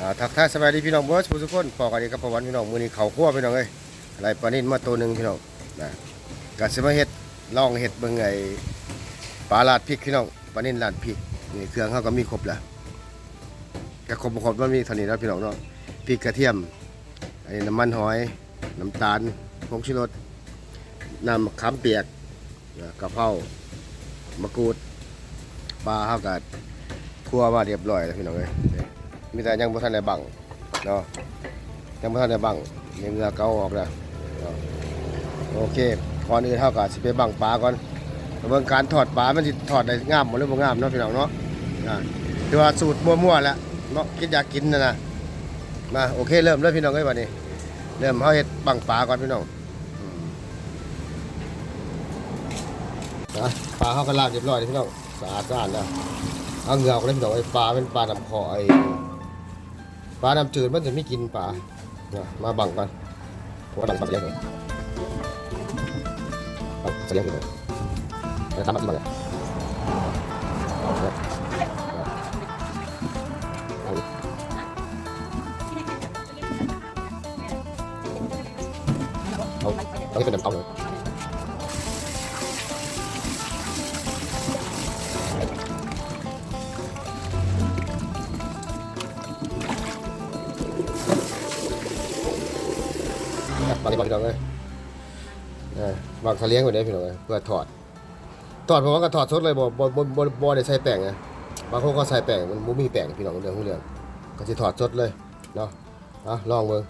อ่าทักทายสบายดีพี่น้องเบิร์ดทุกคนพอกันดีครับประวันพี่น้องมือนี้เขาคั่วพี่น้องเอ้ยอะไรปลานิ่นมาตัวหนึ่งพี่น้องนะกะสิมาเฮ็ดล่องเฮ็ดเบิ่งไอ้ปลาลาดพริกพี่น้องปลานินลาดพริกนี่เครื่องเฮาก็มีครบแล้วก็ครบครบมันมีเท่านี้แล้วพี่น้องเนาะพริกกระเทียมอันนี้น้ำมันหอยน้ำตาลผงชูรสน้ำมะขามเปียกนะกะเพรามะกรูดปลาเฮาวก็คั่วมาเรียบร้อยแล้วพี่น้องเอ้ย มีแต่ยังบ่ทันได้บังเนาะยังบ่ทันได้บังยังเหงือเกาออกแล้วเนะโอเคก่อนอื่นเฮาก็สิไปบังปลาก่อนเบิ่งการทอดปลามันสิทอดได้งามบ่หรือบ่งามเนาะพี่น้องเนาะคือว่าสูตรมั่วๆแล้วเนาะคิดอยากกินนะนะมาโอเคเริ่มเลยพี่น้องเอ้ยบัดนี้ เริ่มเฮาเฮ็ดบังปลาก่อนพี่น้องอืมอะปลาเฮาก็ลางเรียบร้อยแล้วพี่น้องสะอาดสะอาดแล้วเอาเหงือกเลยพี่น้องไอ้ปลาเป็นปลาดำคอไอ้ ปลาดำจืดมันจะไม่กินปลามาบังกันว่าบังปลาเสียงเลยบังเสียงเลยแล้วทำมาที่บังเลยเอาเอาที่เป็นดำเตาเลย ปลาที่บังพี่น้องเลยเออบังเลียงไว้ได้พี่น้องเลยเพื่อถอด ถอดผมว่าก็ถอดสดเลยบ่บ่บ่บ่ได้ใส่แป้งไงบางคนก็ใส่แป้งมันบ่มีแป้งพี่น้องเรื่องของเรื่องก็สิถอดสดเลยเนาะอะลองเบิ่ง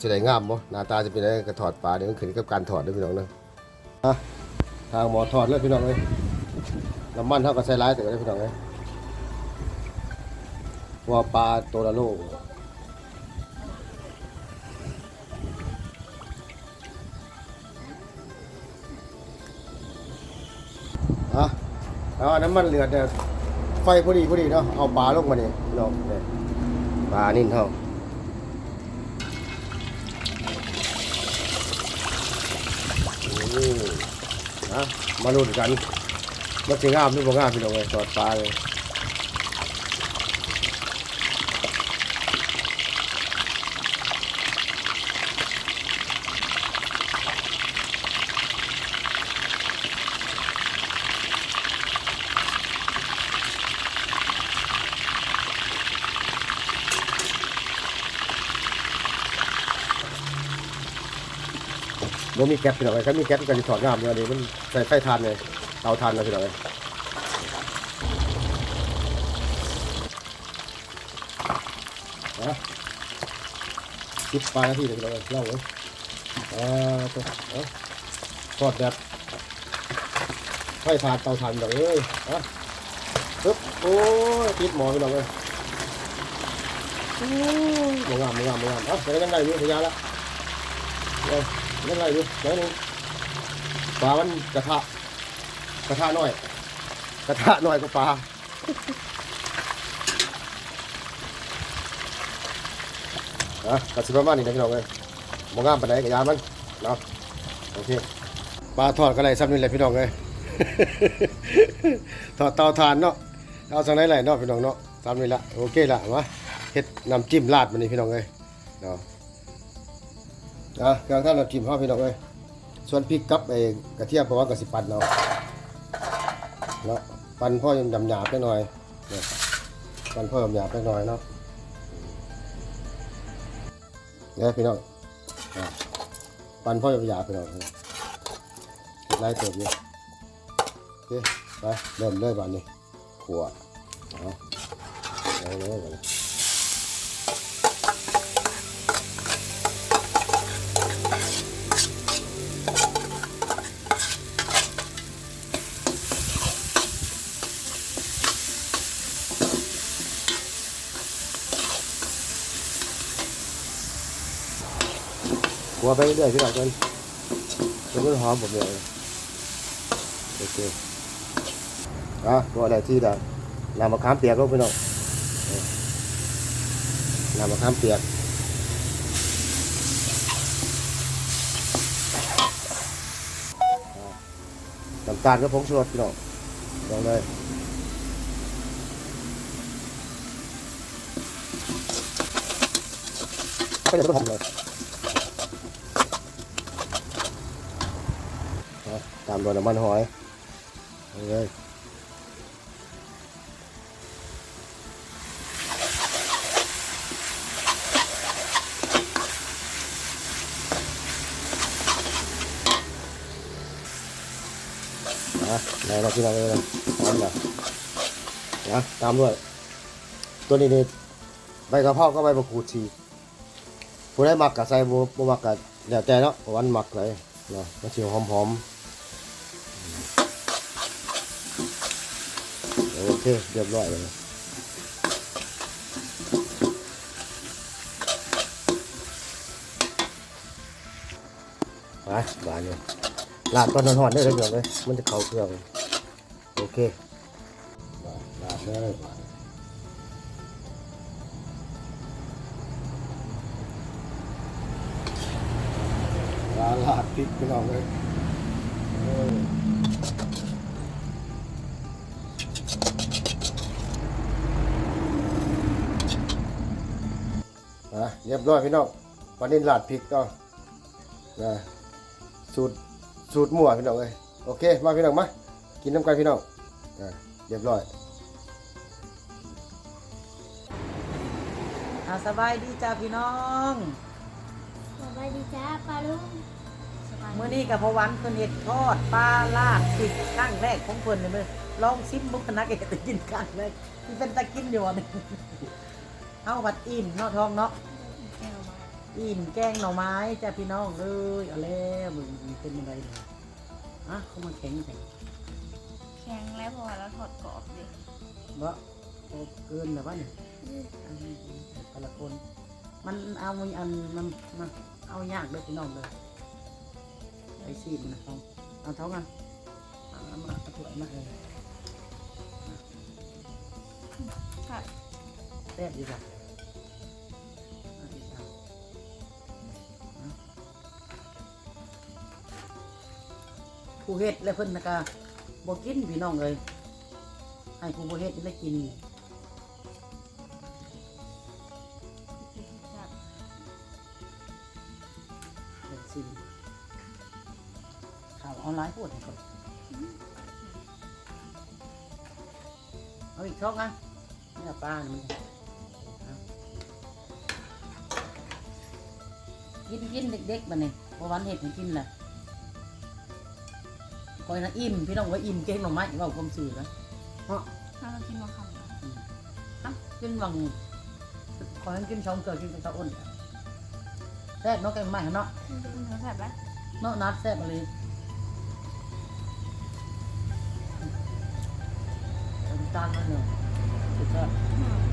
จะได้งามบ่หน้าตาจะเป็นยังไงก็ถอดปลาเดี๋ยวมันขึ้นกับการถอดด้อพี่น้องเนาะอะทางหมอถอดเลยพี่น้องเอ้ยน้ำมันเท่ากับใส่หลายแต่ก็ได้พี่น้องเอ้ยว่าปลาตัวละโล เอาน้ำมันเลือดเนี่ยไฟพอดีพอดีเนาะเอาปลาลงมาเนี่ยลงเนี่ยปลานิ่นเท่าอืมนะมาลุ้นกันมันจะงามหรือบ่งามพี่น้องเลยจอดปลาเลย บ่มีแก๊สพี่น้องเลยถ้ามีแก๊สก็จะถอดงามเลยเดี๋ยวมันใส่ไฟทานเลยเตาทานนะพี่น้องเลยนะสิบปลานาทีเลยพี่น้องเลยเล่าเลยอ่าตัวเอาทอดแบบไฟทานเตาทานพี่น้องเลยอะปึ๊บโอ้ยติดหมอพี่น้องเลยโอ้ยบ่งามบ่งามบ่งามเอ้าแต่ก็ยังไงอยู่พยาละเอ้ย เล่นอะไรดูเดี๋ยวหนึงปลามันกระทะกระทะน้อย กระทะน้อยกว่าปลาอะกระสิบประมาณนี้นะพี่น้องเลยมองงามปานไหนกับยามันเนาะโอเคปลาทอดก็ไรซ้ำนี่แหละพี่น้องเลย ทอดเตาถ่านเนาะเอาสังไหนไหลเนาะพี่น้องเนาะซ้ำนี่ละโอเคละมาเฮ็ดน้ำจิ้มราดมันนี่พี่น้องเลยเนาะ อะเครื่องท่านเราจิ้มพ่อพี่น้องเอ้ยส่วนพริกกับไอ้กระเทียมเพราะว่ากระสิปั่นเนาะเนาะปั่นพ่อยังดำหยาบไปหน่อยเนี่ยปั่นพ่อดำหยาบไปหน่อยเนาะเนี่ยพี่น้องปั่นพ่อดำหยาบไปหน่อยไล่เติบอยู่โอเคไปเริ่มเลยบ้านนี้ขวดเอาเอาเลย หัวไปเรื่อยๆพี่น้องกันจนมันหอมหมเลยโอเคอะตัวอะไรที่ได้น้ำมะขามเปียกลูกพี่น้องเออน้ำมะขามเปียกน้ำตาลก็ผงชูรสพี่น้องลองเลยไปเลยผมเลยเอา ตามโดนน้ำมันหอยเลยนะไหนเราพี่น้องเลยนะพร้อมนะนะตามด้วย ตัวนี้นี่ใบกระเพราก็ใบมะกรูดชีผู้ได้หมักกับใส่บัวมักกับเดี๋ยวแต่เนาะวันหมักเลยเนาะมันสีหอมหอมๆ โอเค เรียบร้อยเลยไปบานเลยลาดตอนนอนๆได้เลยเดี๋ยวเลยมันจะเข้าเครื่อง โอเคลาดเลยบานลาดพริกพี่น้องเลย รียบร้อยพี่น้องปลานิ่นลาดพริกก็นะสูตรสูตรมั่วพี่น้องเลยโอเคมาพี่น้องมากินน้ำกันพี่น้องอะเรียบร้อยอาสบายดีจ้าพี่น้องสวัสดีจ้าปลาลุงเมื่อนี้กับพอวันเพิ่นเห็ดทอดปลาลาดติดครั้งแรกของเพิ่นเลยเมื่อลองซิมบุกนักเอกตะกินครั้งแรกที่เป็นตะกินอยู่อันนี้เอาบัดอิ่มเนาะทองเนาะ อิ่มแกงหน่อไม้จ้าพี่น้องเอ้ยเอาแล้วมึงเป็นยังไงเลยอะเขามาแข็งแข็งแข็งแล้วเพราะว่าเราถอดกรอบดิบ่โอ้เกินแล้ววะเนี่ยอันนี้แต่ละคน มันเอาอันมันมันเอายากเลยพี่น้องเลยไอซีมันนะทองเอาท้องอะเอาเอามาเอาถ้วยมาเออค่ะแซ่บดีจ้ะ ผู้เฮ็ดและเพิ่นนะกะบ่กินพี่น้องเลยให้ผู้บ่เฮ็ดได้กินเดี๋ยวสิข่าวออนไลน์พูดให้ก่อนเอาอีกท้องอะนี่ปลานี่กินกินเด็กๆมาเนี่ยวันเห็ดให้กินแหละ อยนะอิ่มพี่น้องว่าอิ่มเก่งหน่อไม้ว่าความสื่อนะเนาะถ้าเรากินมาคำนะอะกินวังคอยให้กินสองเกลือกินกับตะอ้นแซ่บเนาะแกงใหม่เนาะมันจะเป็นเนื้อแบบไหมเนาะนัดแซ่บมาเลยน้ำตาลมาหนึ่งสุดยอดเน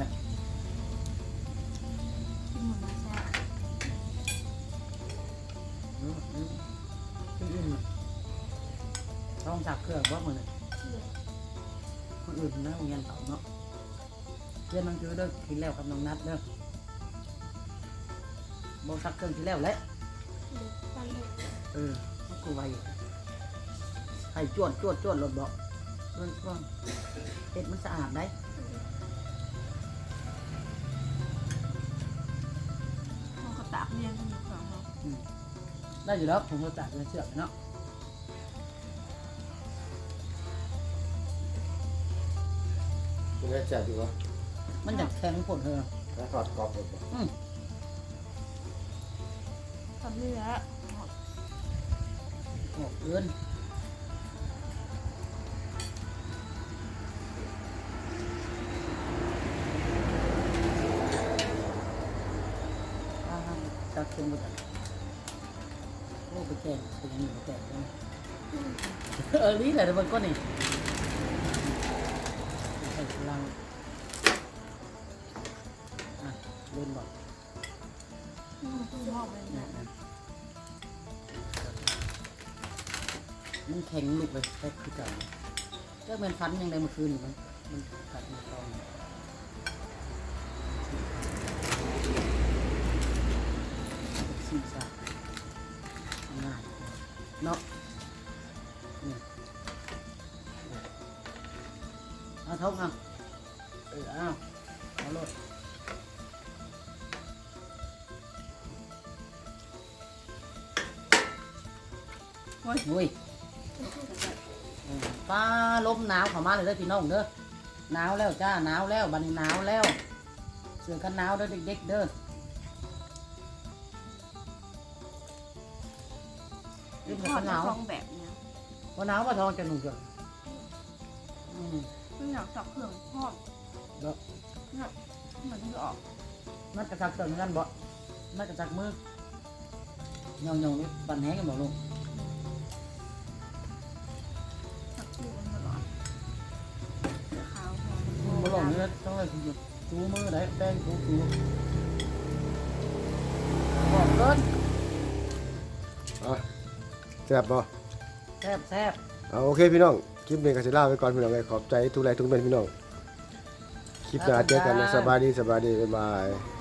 อืมต้องจับเครื่องว่ามันคนอื่นนะโรงเรียนเก่าเนาะเรียนหนังสือเด้อกินแล้วกับน้องนัดเด้อบอกสักเครื่องที่แล้วแหละเออกูไวอยู่ให้จวดจวดจวดรถบอกเรื่องช่วงเห็ดมันสะอาดได้ เขาก็ตับเรียงกันอยู่สองเขาได้อยู่แล้วผมก็จัดเลยเชือกเนาะคุณได้แจ่ดีวะมันจะแข็งผลเธอแล้วทอดกรอบหมดบ่ตับเนื้อออกเกินอ่า จัดเครื่องมาจัดโอ้ไปแกงไปยังหนึ่งไปแกงเลยเออนี่แหละเดี๋ยวมันก็นี่ใส่พลังอะเล่นบอกมันคือหอมเลยนะมันแข็งลูกเลยแค่คือเก่าเจ้าเมนฟันยังไงเมื่อคืนมันมันกัดมันตอง สี่สามง่ายเนาะอืมเอาทงเอาเออเอาเอาโลดอุ้ยป้าลมหนาวเข้ามาเลยเด้อพี่น้องเด้อหนาวแล้วจ้าหนาวแล้วบัดนี้หนาวแล้ว เสื้อกันหนาวเด้อเด็กๆเด้อ เรื่องทอกัดนหนาวทองแบบเนี้ยว่าหนาวว่าทองจะหนุ่มเกินอืมไม่อยากจับเครื่องทอดเนาะเนี่ยเหมือนที่ออกมันกระจักเกินกันบ่มันกระจักมือหยองๆนี่ปั่นแห้งกันบ่ลูกจับชื่อมันตลอดเสือขาวทองบ่ลงนี่ต้องเลยชูมือได้แป้งชูชูบอกเกินอะ แซ่บบ่แซ่บแซ่บเอาโอเคพี่น้อง คลิปนี้ก็จะลาไปก่อนพี่น้องเลยขอบใจทุกไลค์ทุกเป็นพี่น้อง คลิปหน้าเจอกันนะสบายดีสบายดีบ๊ายบาย